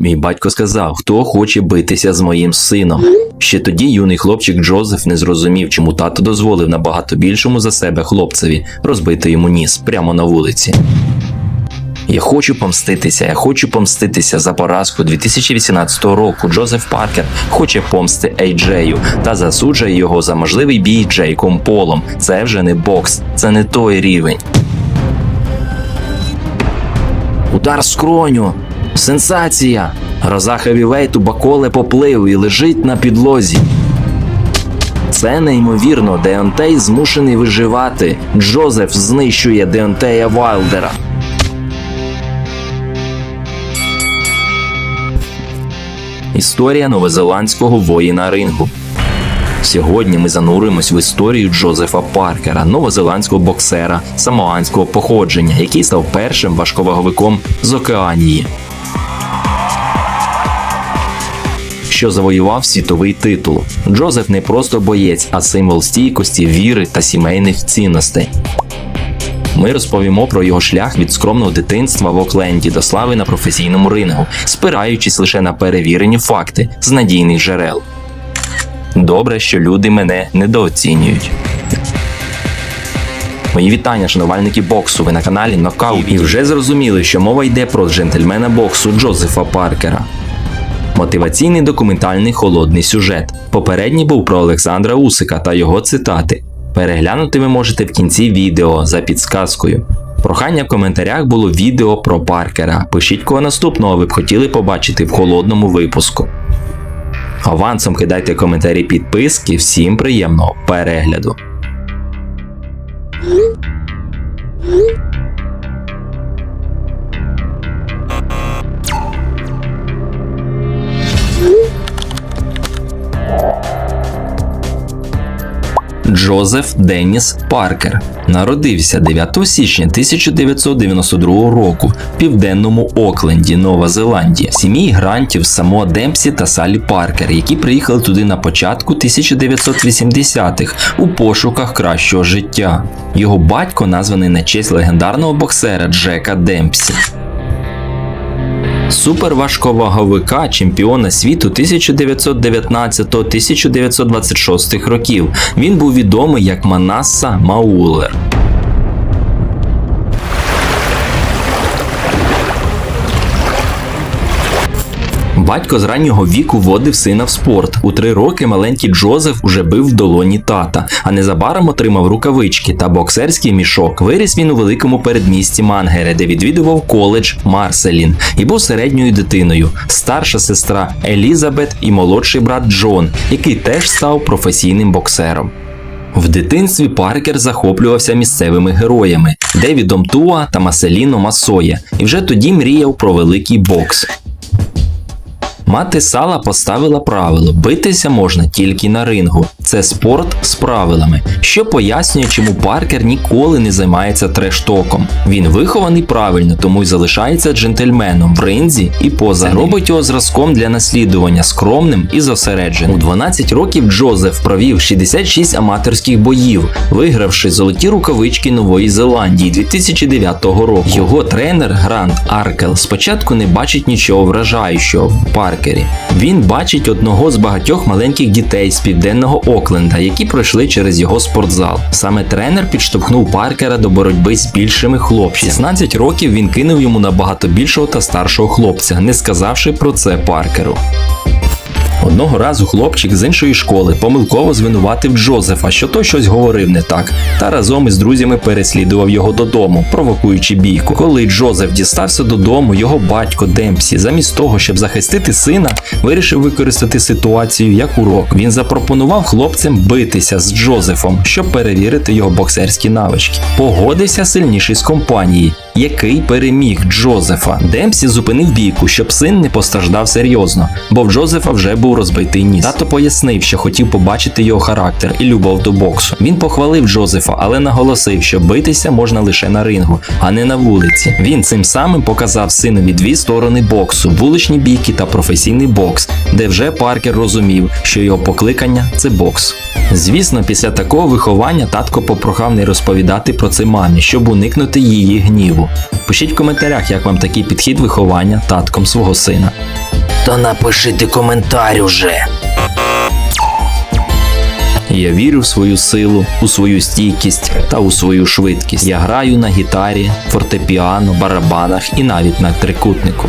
Мій батько сказав, хто хоче битися з моїм сином. Ще тоді юний хлопчик Джозеф не зрозумів, чому тато дозволив набагато більшому за себе хлопцеві розбити йому ніс прямо на вулиці. Я хочу помститися, я хочу помститися за поразку 2018 року. Джозеф Паркер хоче помсти Ейджею та засуджує його за можливий бій Джейком Полом. Це вже не бокс, це не той рівень. Удар скроню. Сенсація! Гроза Хевівейту Баколе поплив і лежить на підлозі. Це неймовірно. Деонтей змушений виживати. Джозеф знищує Деонтея Вайлдера. Історія новозеландського воїна рингу. Сьогодні ми зануримось в історію Джозефа Паркера, новозеландського боксера самоанського походження, який став першим важковаговиком з Океанії, що завоював світовий титул. Джозеф не просто боєць, а символ стійкості, віри та сімейних цінностей. Ми розповімо про його шлях від скромного дитинства в Окленді до слави на професійному рингу, спираючись лише на перевірені факти з надійних джерел. Добре, що люди мене недооцінюють. Мої вітання, шанувальники боксу. Ви на каналі Нокаут. І вже зрозуміли, що мова йде про джентльмена боксу Джозефа Паркера. Мотиваційний документальний холодний сюжет. Попередній був про Олександра Усика та його цитати. Переглянути ви можете в кінці відео за підсказкою. Прохання в коментарях було відео про Паркера. Пишіть кого наступного ви б хотіли побачити в холодному випуску. Авансом кидайте коментарі підписки. Всім приємного перегляду. Джозеф Денніс Паркер народився 9 січня 1992 року в південному Окленді, Нова Зеландія, сім'ї грантів Само Демпсі та Салі Паркер, які приїхали туди на початку 1980-х у пошуках кращого життя. Його батько названий на честь легендарного боксера Джека Демпсі. Суперважковаговика чемпіона світу 1919-1926 років. Він був відомий як Манаса Маулер. Батько з раннього віку водив сина в спорт. У три роки маленький Джозеф уже бив в долоні тата, а незабаром отримав рукавички та боксерський мішок. Виріс він у великому передмісті Мангере, де відвідував коледж Марселін і був середньою дитиною. Старша сестра Елізабет і молодший брат Джон, який теж став професійним боксером. В дитинстві Паркер захоплювався місцевими героями Девідом Туа та Маселіно Масоє, і вже тоді мріяв про великий бокс. Мати сала поставила правило: битися можна тільки на рингу. Це спорт з правилами, що пояснює, чому Паркер ніколи не займається трештоком. Він вихований правильно, тому й залишається джентльменом в ринзі і поза робить його зразком для наслідування, скромним і зосередженим. У 12 років Джозеф провів 66 аматорських боїв, вигравши золоті рукавички Нової Зеландії 2009 року. Його тренер Грант Аркел спочатку не бачить нічого вражаючого в Паркері. Він бачить одного з багатьох маленьких дітей з південного Окленда, які пройшли через його спортзал. Саме тренер підштовхнув Паркера до боротьби з більшими хлопцями. 16 років він кинув йому набагато більшого та старшого хлопця, не сказавши про це Паркеру. Одного разу хлопчик з іншої школи помилково звинуватив Джозефа, що той щось говорив не так, та разом із друзями переслідував його додому, провокуючи бійку. Коли Джозеф дістався додому, його батько Демпсі, замість того, щоб захистити сина, вирішив використати ситуацію як урок. Він запропонував хлопцям битися з Джозефом, щоб перевірити його боксерські навички. Погодився сильніший з компанії. Який переміг Джозефа. Демпсі зупинив бійку, щоб син не постраждав серйозно, бо в Джозефа вже був розбитий ніс. Тато пояснив, що хотів побачити його характер і любов до боксу. Він похвалив Джозефа, але наголосив, що битися можна лише на рингу, а не на вулиці. Він цим самим показав синові дві сторони боксу: вуличні бійки та професійний бокс, де вже Паркер розумів, що його покликання це бокс. Звісно, після такого виховання татко попрохав не розповідати про це мамі, щоб уникнути її гніву. Пишіть в коментарях, як вам такий підхід виховання татком свого сина. Та напиши ти коментар уже. Я вірю в свою силу, у свою стійкість та у свою швидкість. Я граю на гітарі, фортепіано, барабанах і навіть на трикутнику.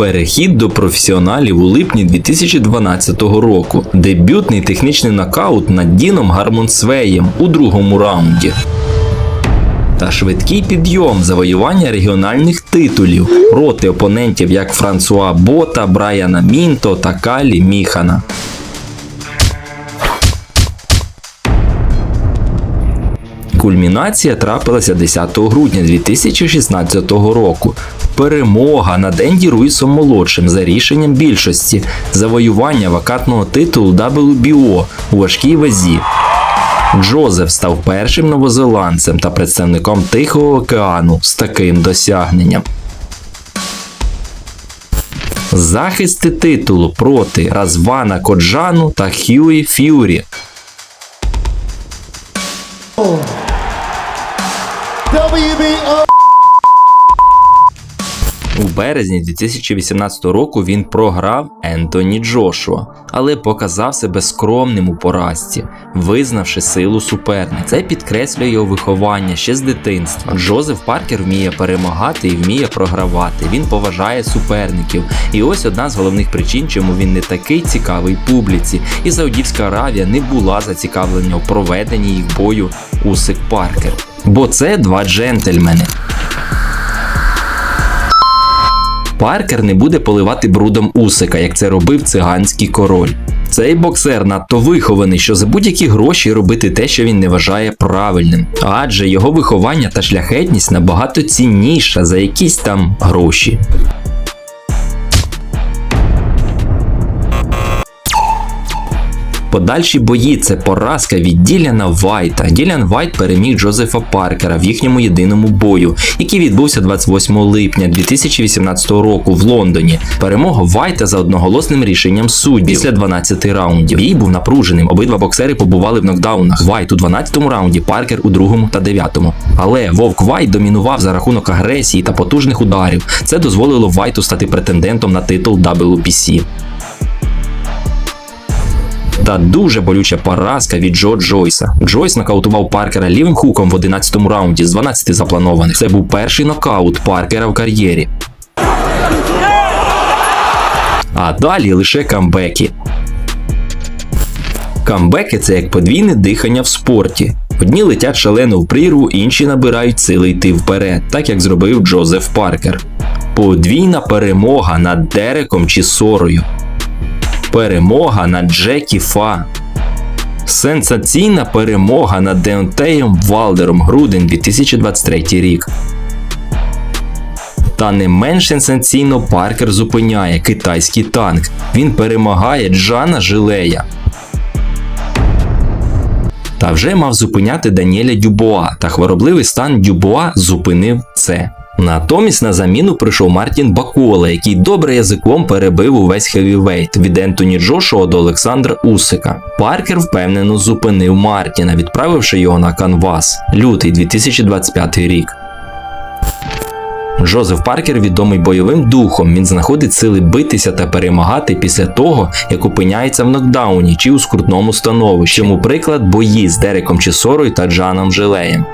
Перехід до професіоналів у липні 2012 року. Дебютний технічний нокаут над Діном Гармонсвеєм у другому раунді. Та швидкий підйом завоювання регіональних титулів проти опонентів як Франсуа Бота, Брайана Мінто та Калі Міхана. Кульмінація трапилася 10 грудня 2016 року. Перемога над Енді Руїсом молодшим за рішенням більшості, завоювання вакантного титулу WBO у важкій вазі. Джозеф став першим новозеландцем та представником Тихого океану з таким досягненням. Захисти титулу проти Развана Коджану та Хьюї Ф'юрі. WBO. У березні 2018 року він програв Ентоні Джошуа, але показав себе скромним у поразці, визнавши силу суперника. Це підкреслює його виховання ще з дитинства. Джозеф Паркер вміє перемагати і вміє програвати. Він поважає суперників. І ось одна з головних причин, чому він не такий цікавий публіці. І Саудівська Аравія не була зацікавлена у проведенні їх бою Усик Паркер. Бо це два джентльмени. Паркер не буде поливати брудом Усика, як це робив циганський король. Цей боксер надто вихований, що за будь-які гроші робити те, що він не вважає правильним. Адже його виховання та шляхетність набагато цінніша за якісь там гроші. Подальші бої це поразка від Діляна Вайта. Ділян Вайт переміг Джозефа Паркера в їхньому єдиному бою, який відбувся 28 липня 2018 року в Лондоні. Перемога Вайта за одноголосним рішенням суддів після 12 раундів. Бій був напруженим. Обидва боксери побували в нокдаунах. Вайт у 12 раунді, Паркер у другому та 9. Але Вовк Вайт домінував за рахунок агресії та потужних ударів. Це дозволило Вайту стати претендентом на титул WBC. Та дуже болюча поразка від Джо Джойса. Джойс нокаутував Паркера лівим хуком в 11-му раунді з 12 запланованих. Це був перший нокаут Паркера в кар'єрі. А далі лише камбеки. Камбеки це як подвійне дихання в спорті. Одні летять шалено в прірву, інші набирають сили йти вперед, так як зробив Джозеф Паркер. Подвійна перемога над Дереком чи Сорою. Перемога над Джекі Фа. Сенсаційна перемога над Деонтеєм Валдером грудень 2023 рік. Та не менш сенсаційно Паркер зупиняє китайський танк. Він перемагає Джана Жилея. Та вже мав зупиняти Даніеля Дюбоа, та хворобливий стан Дюбоа зупинив це. Натомість на заміну прийшов Мартін Бакула, який добре язиком перебив увесь хевівейт від Ентоні Джошуа до Олександра Усика. Паркер впевнено зупинив Мартіна, відправивши його на канвас. Лютий 2025 рік. Джозеф Паркер відомий бойовим духом. Він знаходить сили битися та перемагати після того, як опиняється в нокдауні чи у скрутному становищі. Чому приклад бої з Дереком Чесорою та Джаном Жилеєм.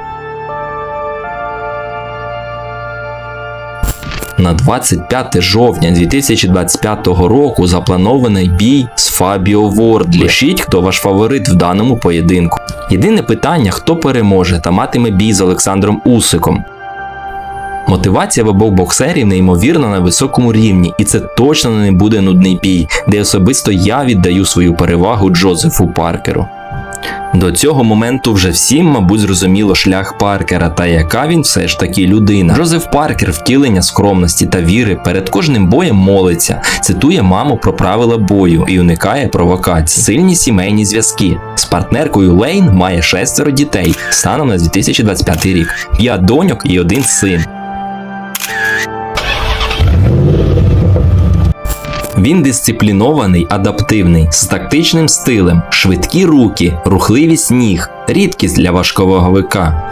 На 25 жовтня 2025 року запланований бій з Фабіо Вордлі. Пишіть, хто ваш фаворит в даному поєдинку. Єдине питання, хто переможе та матиме бій з Олександром Усиком. Мотивація в обох боксерів неймовірно на високому рівні, і це точно не буде нудний бій, де особисто я віддаю свою перевагу Джозефу Паркеру. До цього моменту вже всім, мабуть, зрозуміло шлях Паркера та яка він все ж таки людина. Джозеф Паркер втілення скромності та віри перед кожним боєм молиться, цитує маму про правила бою і уникає провокацій. Сильні сімейні зв'язки. З партнеркою Лейн має шестеро дітей станом на 2025 рік, п'ять доньок і один син. Він дисциплінований, адаптивний, з тактичним стилем, швидкі руки, рухливість ніг, рідкість для важковаговика.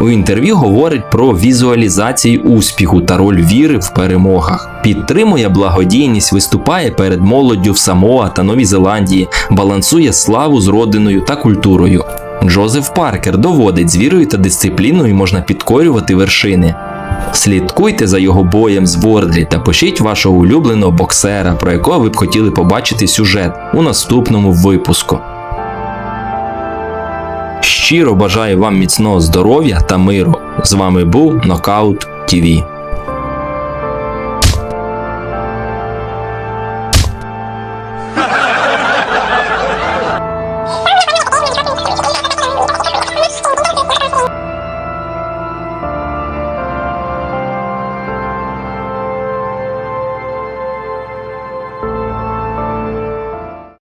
У інтерв'ю говорить про візуалізацію успіху та роль віри в перемогах. Підтримує благодійність, виступає перед молоддю в Самоа та Новій Зеландії, балансує славу з родиною та культурою. Джозеф Паркер доводить, з вірою та дисципліною можна підкорювати вершини. Слідкуйте за його боєм з Вордлі та пишіть вашого улюбленого боксера, про якого ви б хотіли побачити сюжет у наступному випуску. Щиро бажаю вам міцного здоров'я та миру. З вами був Нокаут ТВ.